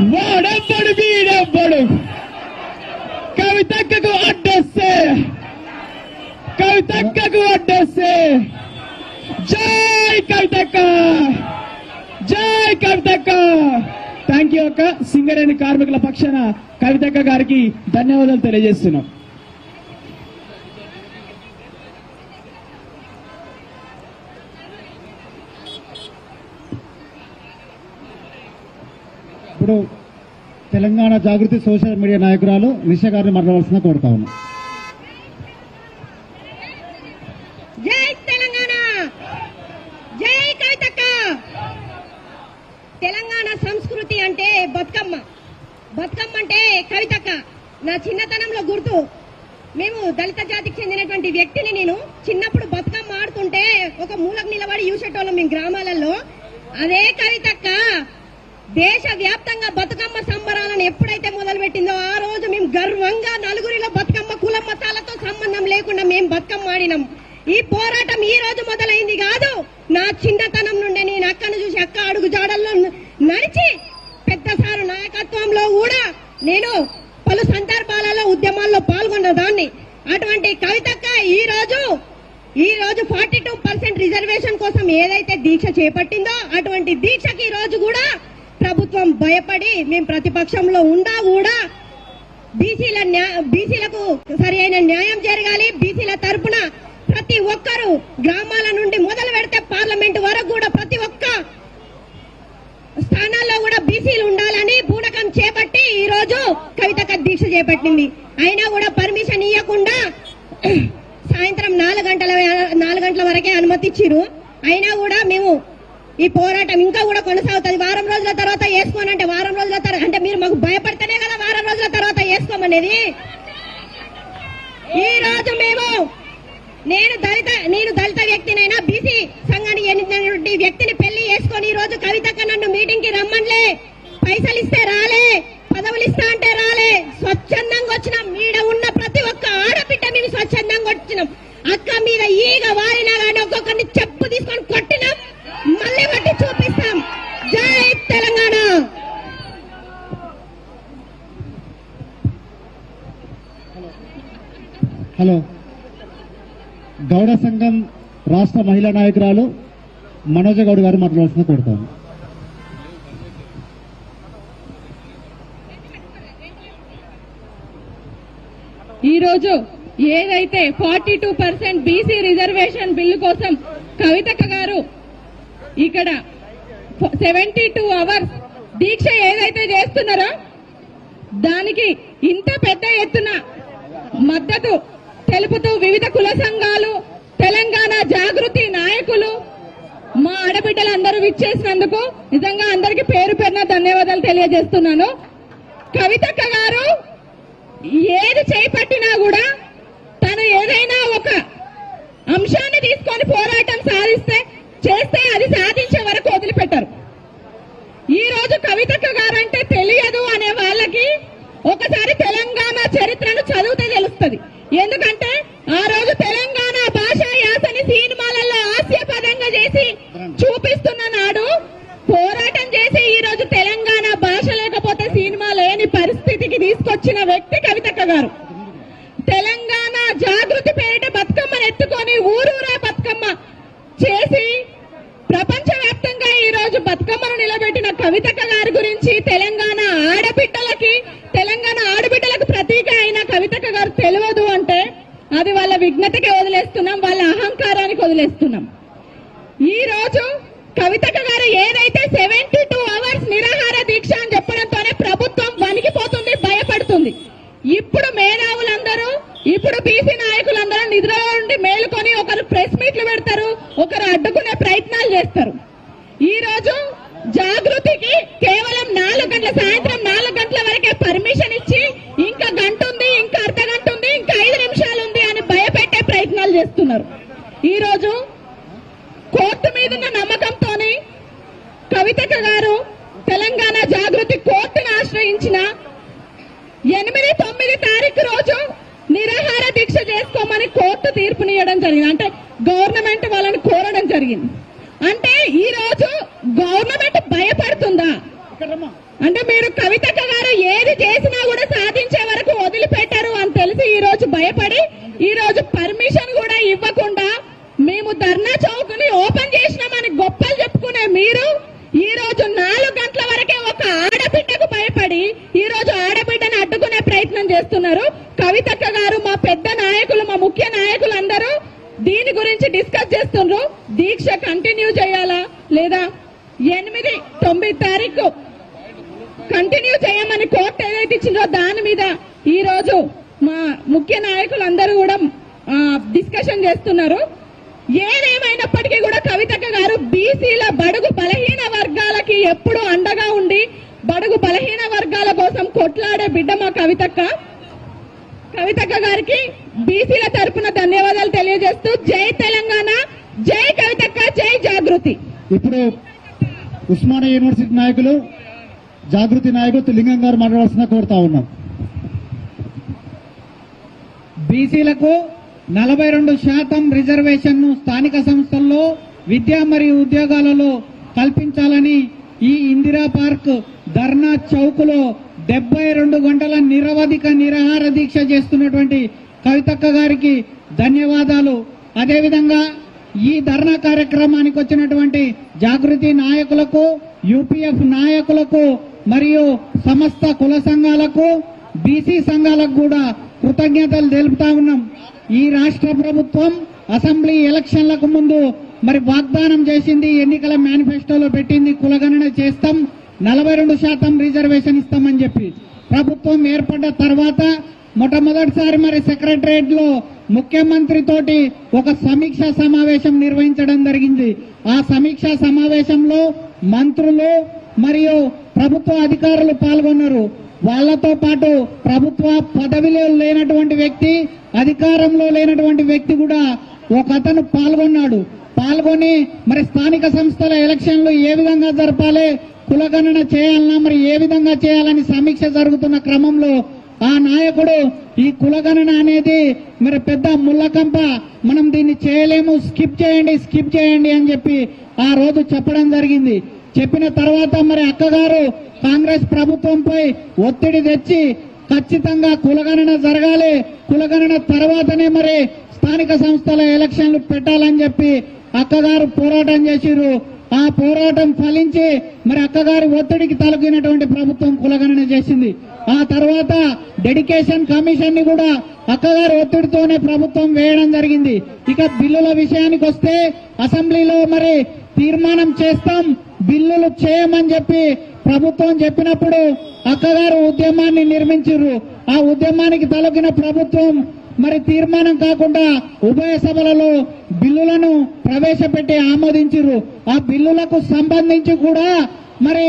వాడెవ్వడు వీడెవ్వడు కవితక్కకు అడ్డొస్తే. కవితక్కకు అడ్డొస్తే. జై కవితక్క జై కవితక్క థ్యాంక్ యూ అక్క. సింగరేణి కార్మికుల పక్షాన కవితక్క గారికి ధన్యవాదాలు తెలియజేస్తున్నాం. ఇప్పుడు తెలంగాణ జాగృతి సోషల్ మీడియా నాయకురాలు నిష గారిని మాట్లాడాల్సిన కోరుతా ఉన్నాం. జై తెలంగాణ! జై కవితక్క! తెలంగాణ సంస్కృతి అంటే బతుకమ్మ. బతుకమ్మ అంటే కవితక్క. నా చిన్నతనంలో గుర్తు మేము దళిత జాతికి చెందినటువంటి వ్యక్తిని నేను చిన్నప్పుడు బతుకమ్మ ఆడుతుంటే ఒక మూలకు నిలబడి చూసేటోళ్ళం మేము గ్రామాలలో. అదే కవితక్క! దేశ వ్యాప్తంగా బతుకమ్మ సంబరాలను ఎప్పుడైతే మొదలు పెట్టిందో ఆ రోజు మేము గర్వంగా నలుగురిలో బతుకమ్మ కుల మతాలతో సంబంధం లేకుండా మేము బతుకమ్మ ఆడినాం. ఈ పోరాటం ఈ రోజు మొదలైంది కాదు. నా చిన్నతనం నుండి నేను అక్కను చూసి అక్క అడుగు జాడల్లో నడిచి పెద్ద సారు నాయకత్వంలో కూడా నేను పలు సందర్భాలలో ఉద్యమాల్లో పాల్గొన్న దాన్ని. అటువంటి కవితక్క ఈ రోజు ఈ రోజు ఫార్టీ టూ పర్సెంట్ రిజర్వేషన్ కోసం ఏదైతే దీక్ష చేపట్టిందో అటువంటి దీక్షకి ఈ రోజు కూడా ప్రభుత్వం భయపడి మేము ప్రతిపక్షంలో ఉండా కూడా బీసీల బీసీలకు సరి అయిన న్యాయం జరగాలి. బీసీల తరపున ప్రతి ఒక్కరు గ్రామాల నుండి మొదలు పెడితే పార్లమెంట్ వరకు కూడా ప్రతి ఒక్క స్థానాల్లో కూడా బీసీలు ఉండాలని పూనకం చేపట్టి ఈ రోజు కవితక దీక్ష చేపట్టింది. అయినా కూడా పర్మిషన్ ఇవ్వకుండా సాయంత్రం నాలుగు గంటల నాలుగు గంటల వరకే అనుమతిచ్చిరు అయినా కూడా మేము ఈ పోరాటం ఇంకా కూడా కొనసాగుతుంది. వారం రోజుల తర్వాత వేసుకోనంటే వారం రోజుల తర్వాత అంటే మీరు మాకు భయపడితేనే కదా వారం రోజుల తర్వాత వేసుకోమనేది? ఈ రోజు మేము నేను దళిత నేను దళిత వ్యక్తినైనా బీసీ సంఘానికి చెందినటువంటి వ్యక్తిని పెళ్ళి చేసుకొని ఈ రోజు కవితక్క నన్ను మీటింగ్కి రమ్మన్లే పైసలు ఇస్తే రాలే. హలో. గౌడ సంఘం రాష్ట్ర మహిళా నాయకురాలు మనోజ గౌడ్ గారు మాట్లాడాల్సిన కోరుతాను. ఈరోజు ఏదైతే forty two percent BC reservation bill కోసం కవితక్క గారు ఇక్కడ సెవెంటీ టూ అవర్స్ దీక్ష ఏదైతే చేస్తున్నారో దానికి ఇంత పెద్ద ఎత్తున మద్దతు తెలుపుతూ వివిధ కుల సంఘాలు తెలంగాణ జాగృతి నాయకులు మా ఆడబిడ్డలందరూ విచ్చేసినందుకు నిజంగా అందరికీ పేరు పేరున ధన్యవాదాలు తెలియజేస్తున్నాను. కవితక్క గారు ఏది చేపట్టినా కూడా తను ఏదైనా ఒక అంశాన్ని తీసుకొని పోరాటం సాధిస్తూ చేస్తే అది సాధించే వరకు వదిలిపెట్టరు ఈ రోజు కవితక్క గారంటే తెలియదు అనే వాళ్ళకి ఒకసారి తెలంగాణ చరిత్రను చదివితే తెలుస్తుంది ఎందుకంటే ఆ రోజు తెలంగాణ భాష యాసని సినిమాలలో హాస్యపదంగా చేసి చూపిస్తున్న నాడు పోరాటం చేసి ఈ రోజు తెలంగాణ భాష లేకపోతే సినిమా లేని పరిస్థితికి తీసుకొచ్చిన వ్యక్తి కవితక్క గారు. తెలంగాణ జాగృతి పేరిట బతుకమ్మను ఎత్తుకొని ఊరూరా బతుకమ్మ చేసి ప్రపంచ వ్యాప్తంగా ఈ రోజు బతుకమ్మను నిలబెట్టిన కవితక్క గారి గురించి తెలంగాణ ఆడబిడ్డలకి తెలంగాణ ఆడబిడ్డలకు ప్రతీక అయిన కవితక్క గారు తెలియదు అంటే అది వాళ్ళ విఘ్నతకి వదిలేస్తున్నాం వాళ్ళ అహంకారానికి వదిలేస్తున్నాం ఈ రోజు కవితక్క గారు ఏదైతే సెవెంటీ టూ అవర్స్ నిరాహార దీక్ష అని చెప్పడంతోనే ప్రభుత్వం వణికిపోతుంది భయపడుతుంది ఇప్పుడు మేధావులందరూ ఇప్పుడు బీసీ నాయకులందరూ నిద్రలో నుండి మేలుకొని ఒకరు ప్రెస్ మీట్లు పెడతారు ఒకరు అడ్డుకునే ప్రయత్నాలు చేస్తారు ఈ రోజు జాగృతికి కేవలం నాలుగు గంటల సాయంత్రం నాలుగు గంటల వరకే పర్మిషన్ ఇచ్చి ఇంకా గంట ఉంది ఇంకా అర్ధ గంట ఉంది ఇంకా ఐదు నిమిషాలు ఉంది అని భయపెట్టే ప్రయత్నాలు చేస్తున్నారు ఈ రోజు కోర్టు మీదున్న నమ్మకంతోనే కవితక గారు తెలంగాణ జాగృతి కోర్టును ఆశ్రయించిన ఎనిమిది తొమ్మిది తారీఖు రోజు దీక్ష చేసుకోమని కోర్టు తీర్పునియడం జరిగింది. అంటే గవర్నమెంట్ వాళ్ళని కోరడం జరిగింది. అంటే ఈ రోజు గవర్నమెంట్ భయపడుతుందా? అంటే మీరు కవితక్క గారు ఏది చేసినా కూడా సాధించే వరకు వదిలిపెట్టారు అని తెలిసి ఈ రోజు భయపడి ఈ రోజు పర్మిషన్ కూడా ఇవ్వకుండా మేము ధర్నా చౌక్ని ఓపెన్ చేసినామని గొప్పలు చెప్పుకునే మీరు ఈ రోజు నాలుగు గంటల వరకే ఒక ఆడబిడ్డకు భయపడి ఈ రోజు ఆడబిడ్డని అడ్డుకునే ప్రయత్నం చేస్తున్నారు కవితక్క గారు మా పెద్ద నాయకులు మా ముఖ్య నాయకులు అందరూ దీని గురించి డిస్కస్ చేస్తున్నారు దీక్ష కంటిన్యూ చేయాలా? లేదా ఎనిమిది తొమ్మిది తారీఖు కంటిన్యూ చేయమని కోర్టు ఏదైతే ఇచ్చిందో దాని మీద ఈ రోజు మా ముఖ్య నాయకులు అందరూ కూడా డిస్కషన్ చేస్తున్నారు. ఏదేమైనప్పటికీ కూడా కవితక్క గారు బీసీల బడుగు బలహీన వర్గాలకి ఎప్పుడు అండగా ఉండి బడుగు బలహీన వర్గాల కోసం కొట్లాడే బిడ్డ మా కవితక్క. కవితక్క గారికి బీసీల తరపున ధన్యవాదాలు తెలియజేస్తూ జై తెలంగాణ జై కవితక్క జై జాగృతి ఇప్పుడు ఉస్మానియా యూనివర్సిటీ నాయకులు జాగృతి నాయకులు లింగం గారు మాట్లాడాల్సిన కోరుతా ఉన్నాం. బీసీలకు నలభై రెండు శాతం రిజర్వేషన్ను స్థానిక సంస్థల్లో విద్య మరియు ఉద్యోగాలలో కల్పించాలని ఈ ఇందిరా పార్క్ ధర్నా చౌక్లో డెబ్బై రెండు గంటల నిరవధిక నిరాహార దీక్ష చేస్తున్నటువంటి కవితక్క గారికి ధన్యవాదాలు. అదేవిధంగా ఈ ధర్నా కార్యక్రమానికి వచ్చినటువంటి జాగృతి నాయకులకు యూపీఎఫ్ నాయకులకు మరియు సమస్త కుల సంఘాలకు బీసీ సంఘాలకు కూడా కృతజ్ఞతలు తెలుపుతా ఉన్నాం. ఈ రాష్ట్ర ప్రభుత్వం అసెంబ్లీ ఎలక్షన్లకు ముందు మరి వాగ్దానం చేసింది ఎన్నికల మేనిఫెస్టోలో పెట్టింది కులగణన చేస్తాం నలభై రెండు శాతం రిజర్వేషన్ ఇస్తామని చెప్పి. ప్రభుత్వం ఏర్పడ్డ తర్వాత మొట్టమొదటిసారి మరి సెక్రటరియట్లో ముఖ్యమంత్రి తోటి ఒక సమీక్ష సమావేశం నిర్వహించడం జరిగింది. ఆ సమీక్ష సమావేశంలో మంత్రులు మరియు ప్రభుత్వ అధికారులు పాల్గొన్నారు. వాళ్ళతో పాటు ప్రభుత్వ పదవిలో లేనటువంటి వ్యక్తి అధికారంలో లేనటువంటి వ్యక్తి కూడా ఒక అతను పాల్గొన్నాడు. పాల్గొని మరి స్థానిక సంస్థల ఎలక్షన్లు ఏ విధంగా జరపాలి కులగణన చేయాలన్నా మరి ఏ విధంగా చేయాలని సమీక్ష జరుగుతున్న క్రమంలో ఆ నాయకుడు ఈ కులగణన అనేది మరి పెద్ద ముల్లకంప. మనం దీన్ని చేయలేము స్కిప్ చేయండి స్కిప్ చేయండి అని చెప్పి ఆ రోజు చెప్పడం జరిగింది. చెప్పిన తర్వాత మరి అక్కగారు కాంగ్రెస్ ప్రభుత్వంపై ఒత్తిడి తెచ్చి ఖచ్చితంగా కులగణన జరగాలి. కులగణన తర్వాతనే మరి స్థానిక సంస్థల ఎలక్షన్లు పెట్టాలని చెప్పి అక్కగారు పోరాటం చేసిరు ఆ పోరాటం ఫలించి మరి అక్కగారి ఒత్తిడికి తలకినటువంటి ప్రభుత్వం కులగణన చేసింది. ఆ తర్వాత డెడికేషన్ కమిషన్ని కూడా అక్కగారి ఒత్తిడితోనే ప్రభుత్వం వేయడం జరిగింది. ఇక బిల్లుల విషయానికి వస్తే అసెంబ్లీలో మరి తీర్మానం చేస్తాం బిల్లులు చేయమని చెప్పి ప్రభుత్వం చెప్పినప్పుడు అక్కగారు ఉద్యమాన్ని నిర్మించారు ఆ ఉద్యమానికి తలకిన ప్రభుత్వం మరి తీర్మానం కాకుండా ఉభయ సభలలో బిల్లులను ప్రవేశపెట్టి ఆమోదించారు ఆ బిల్లులకు సంబంధించి కూడా మరి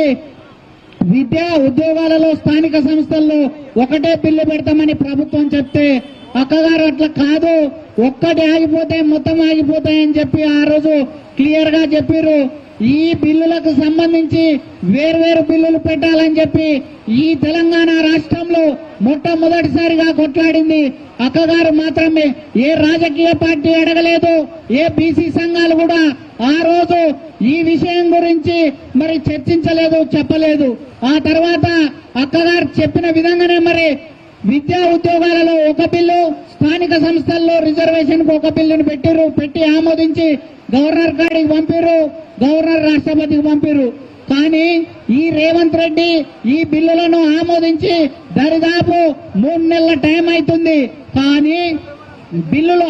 విద్యా ఉద్యోగాలలో స్థానిక సంస్థల్లో ఒకటే బిల్లు పెడతామని ప్రభుత్వం చెప్తే అక్కగారు అట్లా కాదు. ఒక్కటి ఆగిపోతే మొత్తం ఆగిపోతాయని చెప్పి ఆ రోజు క్లియర్గా చెప్పారు ఈ బిల్లులకు సంబంధించి వేర్వేరు బిల్లులు పెట్టాలని చెప్పి ఈ తెలంగాణ రాష్ట్రంలో మొట్టమొదటిసారిగా కొట్లాడింది. అక్కగారు మాత్రమే. ఏ రాజకీయ పార్టీ అడగలేదు. ఏ బీసీ సంఘాలు కూడా ఆ రోజు ఈ విషయం గురించి మరి చర్చించలేదు చెప్పలేదు. ఆ తర్వాత అక్కగారు చెప్పిన విధంగానే మరి విద్యా ఉద్యోగాలలో ఒక బిల్లు స్థానిక సంస్థల్లో రిజర్వేషన్కు ఒక బిల్లును పెట్టిరు పెట్టి ఆమోదించి గవర్నర్ గారికి పంపిరు గవర్నర్ రాష్ట్రపతికి పంపిరు కానీ ఈ రేవంత్ రెడ్డి ఈ బిల్లులను ఆమోదించి దరిదాపు మూడు నెలల టైం అవుతుంది కానీ బిల్లులు